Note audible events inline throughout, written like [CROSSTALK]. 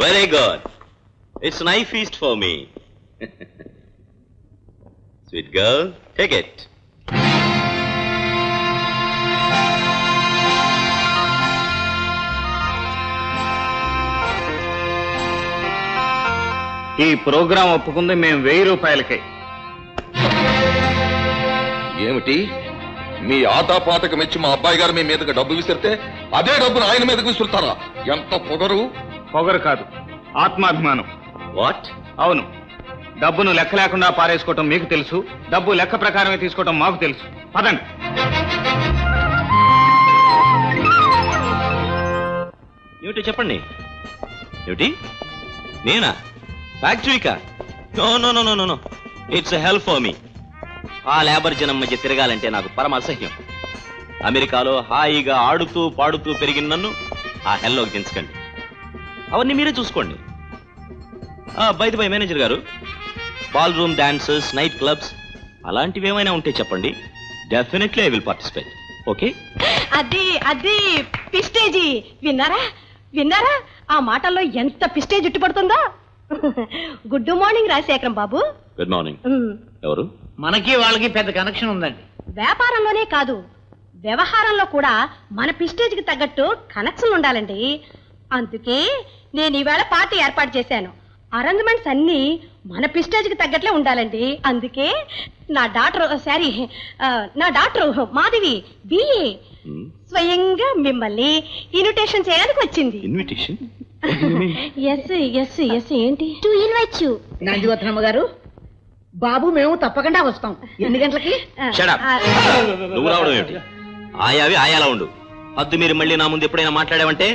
Very good it's nice feast for me sweet girl take it ఈ programme ఒప్పుకుంది మేము వెయ్యి రూపాయలకి. ఏమిటి? మీ ఆతాపాతకు మెచ్చి మా అబ్బాయి గారు మీ మీదకి డబ్బు విసిరితే అదే డబ్బును ఆయన మీదకి విసురుతారా? ఎంత పొగరు పొగరు కాదు ఆత్మాభిమానం. వాట్? అవును. డబ్బును లెక్క లేకుండా పారేసుకోవటం మీకు తెలుసు డబ్బు లెక్క ప్రకారమే తీసుకోవటం మాకు తెలుసు. పదండి. ఏమిటో చెప్పండి? ఏమిటి? నేనా? ఫ్యాక్టరీకా? No no no no no no. It's help for me. ఆ లేబర్ జనం మధ్య తిరగాలంటే నాకు పరమ అసహ్యం. అమెరికాలో హాయిగా ఆడుతూ పాడుతూ పెరిగిన నన్ను ఆ హెల్లోకి దించకండి. అవన్నీ మీరే చూసుకోండి. బైది బై మేనేజర్ గారు ball room dancers night clubs అలాంటివి ఏమైనా ఉంటే చెప్పండి. Definitely I will participate okay అది అది పిస్టేజీ విన్నారా? విన్నారా? ఆ మాటల్లో ఎంత prestige ఉట్టుపడుతుందో good morning Rajasekharam Babu. Good morning ఎవరు? మనకి వాళ్ళకి పెద్ద కనెక్షన్ ఉందండి. వ్యాపారంలోనే కాదు వ్యవహారంలో కూడా మన పిస్టేజ్కి తగ్గట్టు కనెక్షన్ ఉండాలండి. అందుకే నేను ఈవేళ పార్టీ ఏర్పాటు చేశాను. అరేంజ్మెంట్స్ అన్ని మన పిస్టేజ్కి తగ్గట్లే ఉండాలండి. అందుకే నా డాక్టర్ సారీ ఆ, నా డాక్టర్ మాధవి బిఏ స్వయంగా మిమ్మల్ని ఇన్విటేషన్ చేయడానికి వచ్చింది. ఇన్విటేషన్? ఎస్ ఎస్ ఎస్ ఏంటి? టు ఇన్వైట్ యు నందివత్నమ్మ గారు బాబు మేము తప్పకుండా వస్తాం. ఎన్ని గంటలకి. నువ్వు రావడం ఏమిటి ఆయావి ఆయాలా ఉండు. హద్దు మీరు మళ్ళీ నా ముందు ఎప్పుడైనా మాట్లాడావంటే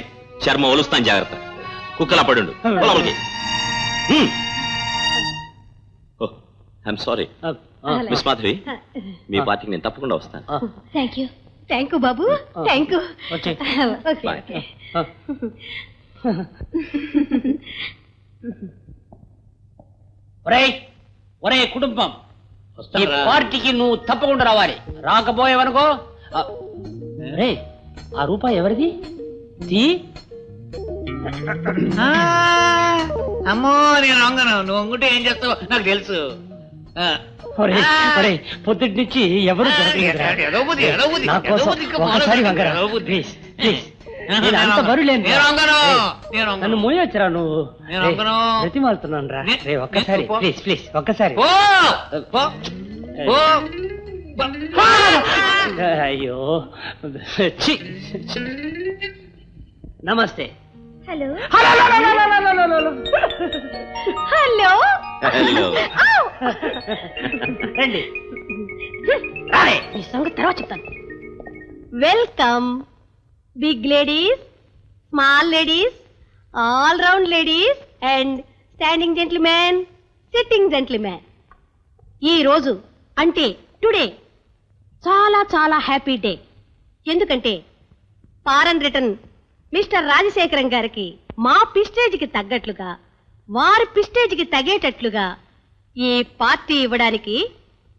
చర్మ ఒలుస్తాను జాగ్రత్త. కుక్కలా పడుండు. ఐఎమ్ సారీ మిస్ మాధవి మీ పార్టీకి నేను తప్పకుండా వస్తాను. థ్యాంక్ యూ థ్యాంక్ యూ బాబు థ్యాంక్ యూ ఒరేయ్ ఒరే కుటుంబం. ఈ పార్టీకి నువ్వు తప్పకుండా రావాలి. రాకపోయావనుకో ఆ రూపాయి ఎవరిది? తీ ఆ, అమ్మో నేను వంగను నువ్వు వంగుంటే ఏం చేస్తావు నాకు తెలుసు ఆ. పొద్దుటి నుంచి ఎవరు దొరకలేదురా. ఏదో బుద్ధి, ఏదో బుద్ధి, నా ఏదో కోసం బుద్ధి, ఇంకా ఒకసారి వంగరా. ఏదో బుద్ధి. నేను అంత వంగను. నేను. వంగను. నేను వంగను. నన్ను మోయొచ్చురా నువ్వు నేను రేయ్, వంగను. బ్రతిమాలుతున్నాను రా నే- రే ఒక్కసారి నేను పో. ప్లీజ్ ప్లీజ్ ఒక్కసారి పో పో పో అయ్యో ఛీ. నమస్తే హలో. హలో. హలో. హలో. రండి. ఈ సంగతి తర్వాత చెప్తాను. Welcome. Big ladies small ladies all round ladies and standing gentlemen sitting gentlemen. ఈ రోజు అంటే టుడే చాలా చాలా హ్యాపీ డే. ఎందుకంటే పారన్ రిటర్న్ మిస్టర్ రాజశేఖరం గారికి మా పిస్టేజ్కి తగ్గట్లుగా వారి పిస్టేజ్కి తగేటట్లుగా ఈ పార్టీ ఇవ్వడానికి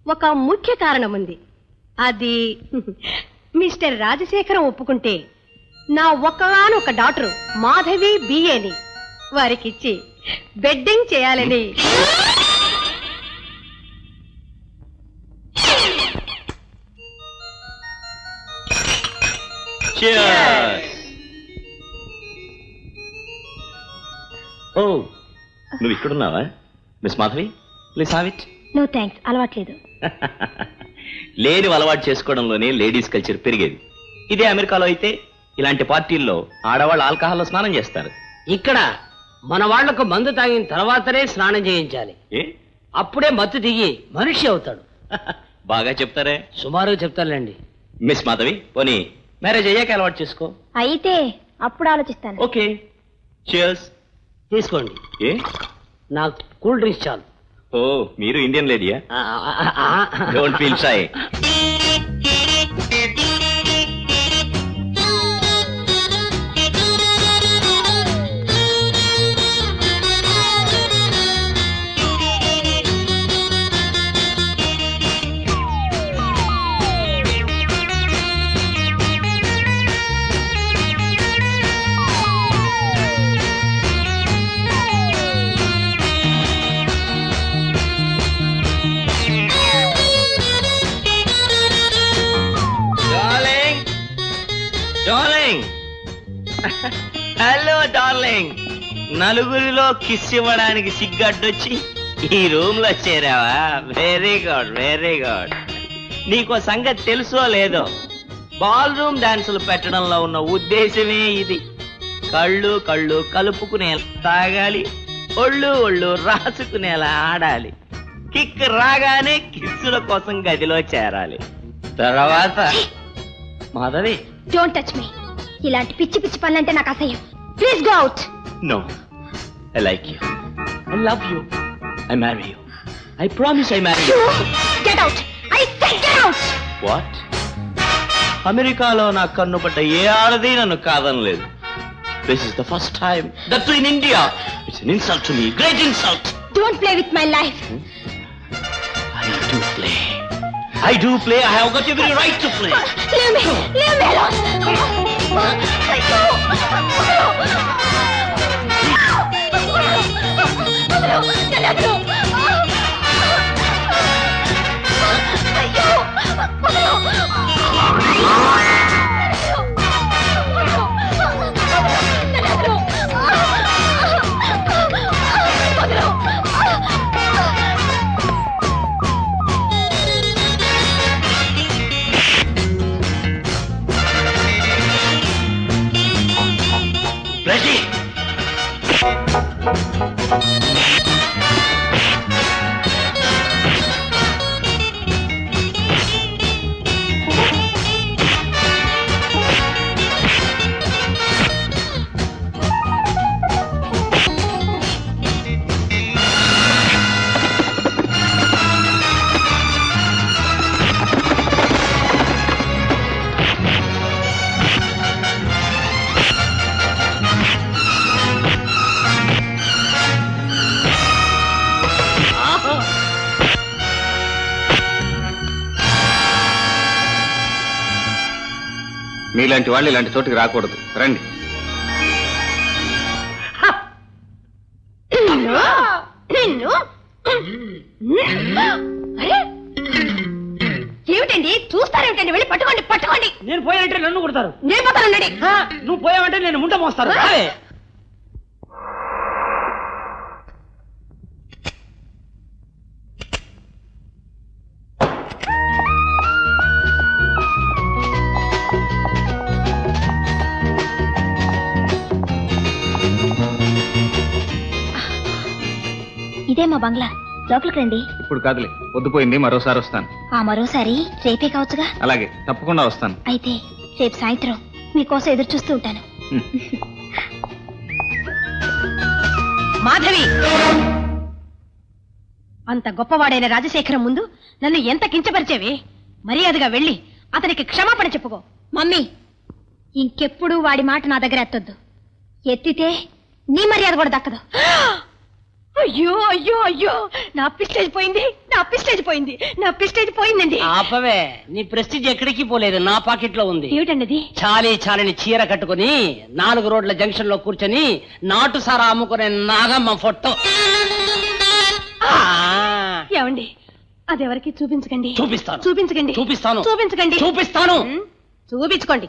ఒక ముఖ్య కారణం ఉంది అది [LAUGHS] మిస్టర్ రాజశేఖరం ఒప్పుకుంటే నా ఒకగానొక డాక్టర్ మాధవి బిఏని వారికిచ్చి బెడ్డింగ్ చేయాలని Cheers. ఓ నువ్వు ఇక్కడున్నావా? Miss Madhavi? Please have it. No thanks అలవాట్లేదు. [LAUGHS] లేని అలవాటు చేసుకోవడంలోనే లేడీస్ కల్చర్ పెరిగేది. ఇదే అమెరికాలో అయితే ఇలాంటి పార్టీల్లో ఆడవాళ్ళు ఆల్కహాల్లో స్నానం చేస్తారు. ఇక్కడ మన వాళ్ళకు మందు తాగిన తర్వాతనే స్నానం చేయించాలి. ఏ? అప్పుడే మత్తు దిగి మనిషి అవుతాడు. [LAUGHS] బాగా చెప్తారే. సుమారుగా చెప్తానులేండి. మిస్ మాధవి పోనీ. మ్యారేజ్ అయ్యాక అలవాటు చేసుకో. అయితే అప్పుడు ఆలోచిస్తాను. ఓకే. చియర్స్ తీసుకోండి. ఏ? నాకు కూల్ డ్రింక్స్ చాలు. ఓ మీరు Indian లేడీయా. Don't feel shy hello darling నలుగురిలో కిస్ ఇవ్వడానికి సిగ్గడ్డొచ్చి ఈ రూమ్లో చేరావా? వెరీ గుడ్ వెరీ గుడ్ నీకో సంగతి తెలుసో లేదో? బాల్ రూమ్ డాన్సులు పెట్టడంలో ఉన్న ఉద్దేశమే ఇది. కళ్ళు కళ్ళు కలుపుకునే తాగాలి ఒళ్ళు ఒళ్ళు రాసుకునేలా ఆడాలి. కిక్ రాగానే కిస్సుల కోసం గదిలో చేరాలి. తర్వాత మాధవి. డోంట్ టచ్ మీ ఇలాంటి పిచ్చి పిచ్చి పనులంటే నాకు అసహ్యం please go out No. I like you. I love you. I marry you. I promise I marry you. Get out I said get out What? అమెరికాలో నా కన్ను పడ్డ ఏ ఆడది నన్ను కాదనలేదు this is the first time that in India it's an insult to me great insult don't play with my life I do play I do play I have got every right to play leave me leave me alone Ready మీలాంటి వాళ్ళు ఇలాంటి చోటుకి రాకూడదు. రండి. ఏమిటండి? చూస్తారేమిటండి? వెళ్ళి పట్టుకోండి పట్టుకోండి. నేను పోయానంటే నన్ను కొడతారు. నేను పోతానండి. ఆ, నువ్వు పోయావంటే నేను ముంట మోస్తాను. ఇదే మా బంగ్లా. లోపలికి రండి. ఇప్పుడు కాదులే పొద్దుపోయింది మరోసారి వస్తాను. ఆ మరోసారి రేపే కావచ్చుగా? అలాగే తప్పకుండా వస్తాను. అయితే రేపు సాయంత్రం మీకోసం ఎదురు చూస్తూ ఉంటాను. మాధవి! అంత గొప్పవాడైన రాజశేఖరం ముందు నన్ను ఎంత కించపరిచేవి? మర్యాదగా వెళ్ళి అతనికి క్షమాపణ చెప్పుకో. మమ్మీ! ఇంకెప్పుడు వాడి మాట నా దగ్గర ఎత్తొద్దు. ఎత్తితే నీ మర్యాద కూడా దక్కదు. [GASPS] అయ్యో అయ్యో అయ్యో. నా పిస్టేజ్ పోయింది నా పిస్టేజ్ పోయింది నా పిస్టేజ్ పోయిందండి. ఆపవే నీ ప్రెస్టీజ్ ఎక్కడికి పోలేదు నా పాకెట్లో ఉంది. ఏమిటన్నది? చాలీ చాలని చీర కట్టుకుని నాలుగు రోడ్ల జంక్షన్లో కూర్చొని నాటు సారా అమ్ముకునే నాగమ్మ ఫోటో. ఏమండి? అదెవరికి? చూపించకండి. చూపిస్తాను. చూపించకండి. చూపిస్తాను. చూపించకండి. చూపిస్తాను. చూపించుకోండి.